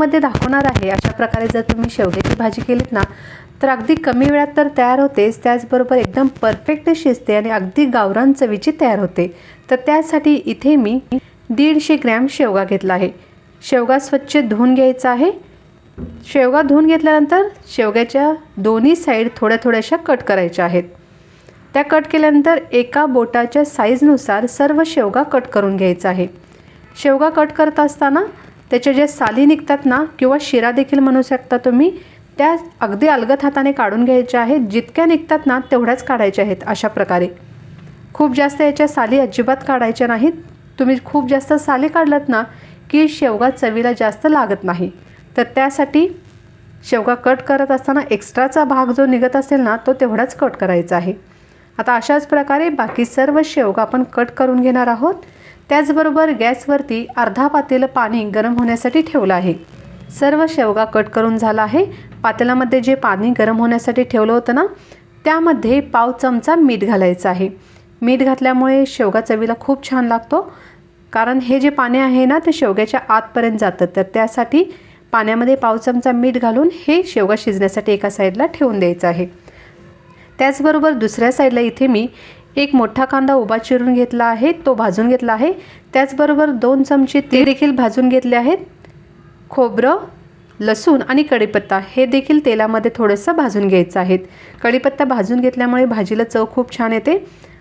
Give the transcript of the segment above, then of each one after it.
व्हिडिओमध्ये दाखवणार आहे. अशा प्रकारे जर तुम्ही शेवग्याची भाजी केलीत ना तर अगदी कमी वेळात तर तयार होतेच. त्याचबरोबर एकदम परफेक्ट शिजते आणि अगदी गावरान चवीची तयार होते. तर त्यासाठी इथे मी दीडशे ग्रॅम शेवगा घेतला आहे. शेवगा स्वच्छ धुवून घ्यायचा आहे. शेवगा धुवून घेतल्यानंतर शेवग्याच्या दोन्ही साईड थोड्या थोड्याशा कट करायच्या आहेत. त्या कट केल्यानंतर एका बोटाच्या साईजनुसार सर्व शेवगा कट करून घ्यायचा आहे. शेवगा कट करत असताना त्याच्या ज्या साली निघतात ना किंवा शिरा देखील म्हणू शकता तुम्ही त्या अगदी अलगत हाताने काढून घ्यायच्या आहेत. जितक्या निघतात ना तेवढ्याच काढायच्या आहेत अशा प्रकारे. खूप जास्त याच्या साली अजिबात काढायच्या नाहीत. तुम्ही खूप जास्त साली काढलात ना की शेवगा चवीला जास्त लागत नाही. तर त्यासाठी शेवगा कट करत असताना एक्स्ट्राचा भाग जो निघत असेल ना तो तेवढाच कट करायचा आहे. आता अशाच प्रकारे बाकी सर्व शेवगा आपण कट करून घेणार आहोत. त्याचबरोबर गॅसवरती अर्धा पातेलं पाणी गरम होण्यासाठी ठेवलं आहे. सर्व शेवगा कट करून झाला आहे. पातेल्यामध्ये जे पाणी गरम होण्यासाठी ठेवलं होतं ना त्यामध्ये पाव चमचा मीठ घालायचं आहे. मीठ घातल्यामुळे शेवगा चवीला खूप छान लागतो. कारण हे जे पाणी आहे ना ते शेवग्याच्या आतपर्यंत जातं. तर त्यासाठी पाण्यामध्ये पाव चमचा मीठ घालून हे शेवगा शिजण्यासाठी एका साईडला ठेवून द्यायचं आहे. त्याचबरोबर दुसऱ्या साईडला इथे मी एक मोठा कांदा उभा चिरून घेतला आहे तो भाजून घेतला आहे. त्याचबरोबर दोन चमचे ते देखील भाजून घेतले आहेत. खोबरं लसूण आणि कढीपत्ता हे देखील तेलामध्ये थोडंसं भाजून घ्यायचं आहे. कढीपत्ता भाजून घेतल्यामुळे भाजीला चव खूप छान येते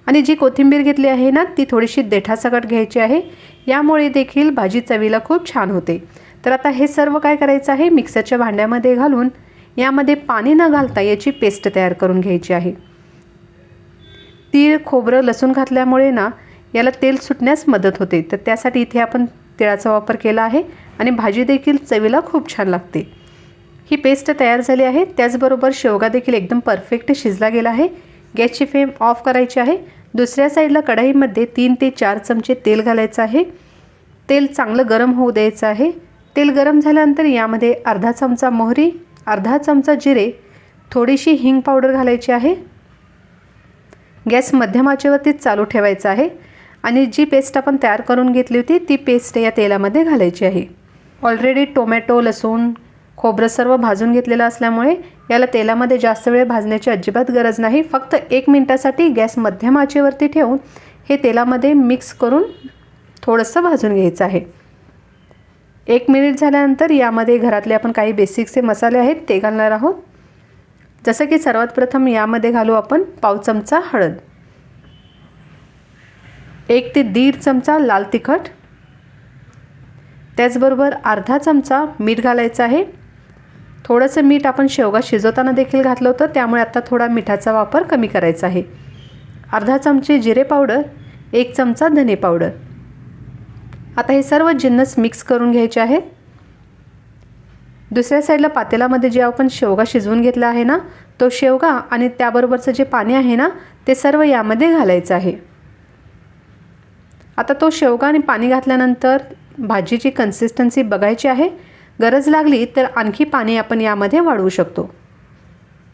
आणि जी कोथिंबीर घेतली आहे ना ती थोडीशी देठासकट घ्यायची आहे. यामुळे देखील भाजी चवीला खूप छान होते. तर आता हे सर्व काय करायचं आहे? मिक्सरच्या भांड्यामध्ये घालून यामध्ये पाणी न घालता याची पेस्ट तयार करून घ्यायची आहे. तीळ खोबरं लसूण घातल्यामुळे ना याला तेल सुटण्यास मदत होते. तर त्यासाठी इथे आपण तिळाचा वापर केला आहे आणि भाजी देखील चवीला खूप छान लागते. ही पेस्ट तयार झाली आहे. त्याचबरोबर शेवगा देखील एकदम परफेक्ट शिजला गेला आहे. गॅसची फ्लेम ऑफ करायची आहे. दुसऱ्या साईडला कढईमध्ये तीन ते चार चमचे तेल घालायचं आहे. तेल चांगलं गरम होऊ द्यायचं आहे. तेल गरम झाल्यानंतर यामध्ये अर्धा चमचा मोहरी अर्धा चमचा जिरे थोडीशी हिंग पावडर घालायची आहे. गॅस मध्यम आचेवरतीच चालू ठेवायचा आहे आणि जी पेस्ट आपण तयार करून घेतली होती ती पेस्ट या तेलामध्ये घालायची आहे. ऑलरेडी टोमॅटो लसूण खोबरं सर्व भाजून घेतलेलं असल्यामुळे याला तेलामध्ये जास्त वेळ भाजण्याची अजिबात गरज नाही. फक्त एक मिनटासाठी गॅस मध्यम आचेवरती ठेवून हे तेलामध्ये मिक्स करून थोडंसं भाजून घ्यायचं आहे. एक मिनिट झाल्यानंतर यामध्ये घरातले आपण काही बेसिकचे मसाले आहेत ते घालणार आहोत. जसं की सर्वात प्रथम यामध्ये घालू आपण पाव चमचा हळद. एक ते दीड चमचा लाल तिखट. त्याचबरोबर अर्धा चमचा मीठ घालायचं आहे. थोडंसं मीठ आपण शेवगा शिजवताना देखील घातलं होतं त्यामुळे आता थोडा मिठाचा वापर कमी करायचा आहे. अर्धा चमचे जिरे पावडर एक चमचा धने पावडर. आता हे सर्व जिन्नस मिक्स करून घ्यायचे आहेत दुसऱ्या साईडला पातेलामध्ये जे आपण शेवगा शिजवून घेतला आहे ना तो शेवगा आणि त्याबरोबरचं जे पाणी आहे ना ते सर्व यामध्ये घालायचं आहे. आता तो शेवगा आणि पाणी घातल्यानंतर भाजीची कन्सिस्टन्सी बघायची आहे. गरज लागली तर आणखी पाणी आपण यामध्ये वाढवू शकतो.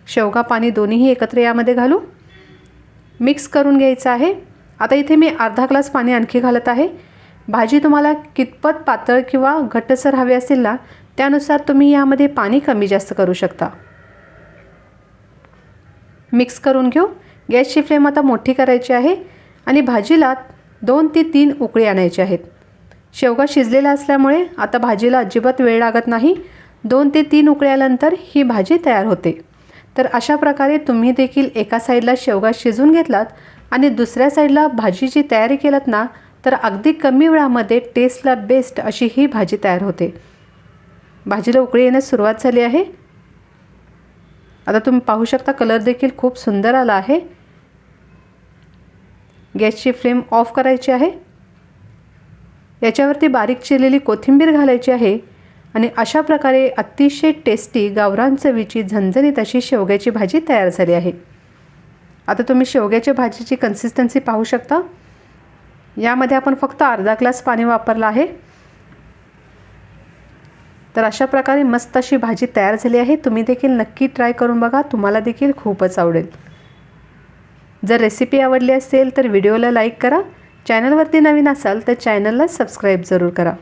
शेवगा पाणी दोन्हीही एकत्र यामध्ये घालू. मिक्स करून घ्यायचं आहे. आता इथे मी अर्धा ग्लास पाणी आणखी घालत आहे. भाजी तुम्हाला कितपत पातळ किंवा घट्टसर हवी असेल ना त्यानुसार तुम्ही यामध्ये पाणी कमी जास्त करू शकता. मिक्स करून घेऊ. गॅसची फ्लेम आता मोठी करायची आहे आणि भाजीला दोन ते तीन उकळी आणायची आहेत. शेवगा शिजलेला असल्यामुळे आता भाजीला अजिबात वेळ लागत नाही. दोन ते तीन उकळ्यानंतर ही भाजी तयार होते. तर अशा प्रकारे तुम्ही देखील एका साईडला शेवगा शिजून घेतलात आणि दुसऱ्या साईडला भाजीची तयारी केलात ना तर अगदी कमी वेळामध्ये टेस्टला बेस्ट अशी ही भाजी तयार होते. भाजीला उकळी येण्यास सुरुवात झाली आहे. आता तुम्ही पाहू शकता कलर देखील खूप सुंदर आला आहे. गॅसची फ्लेम ऑफ करायची आहे. याच्यावरती बारीक चिरलेली कोथिंबीर घालायची आहे आणि अशा प्रकारे अतिशय टेस्टी गावरान चवीची झणझणीत अशी शेवग्याची भाजी तयार झाली आहे. आता तुम्ही शेवग्याच्या भाजीची कन्सिस्टन्सी पाहू शकता. यामध्ये आपण फक्त अर्धा ग्लास पाणी वापरलं आहे. तर अशा प्रकारे मस्त अशी भाजी तयार झाली आहे. तुम्ही देखील नक्की ट्राय करून बघा. तुम्हाला देखील खूपच आवडेल. जर रेसिपी आवडली असेल तर व्हिडिओला लाईक करा. चॅनलवरती नवीन असाल तर चॅनलला सबस्क्राईब जरूर करा.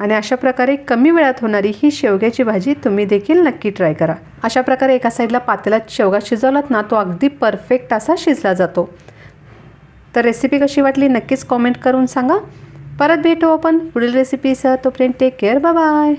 आणि अशा प्रकारे कमी वेळात होणारी ही शेवग्याची भाजी तुम्ही देखील नक्की ट्राय करा. अशा प्रकारे एका साईडला पातेल्यात शेवगा शिजवलात ना तो अगदी परफेक्ट असा शिजला जातो. तर रेसिपी कशी वाटली नक्कीच कॉमेंट करून सांगा. परत भेटू आपण पुढील रेसिपीसह तोपर्यंत टेक केअर बाय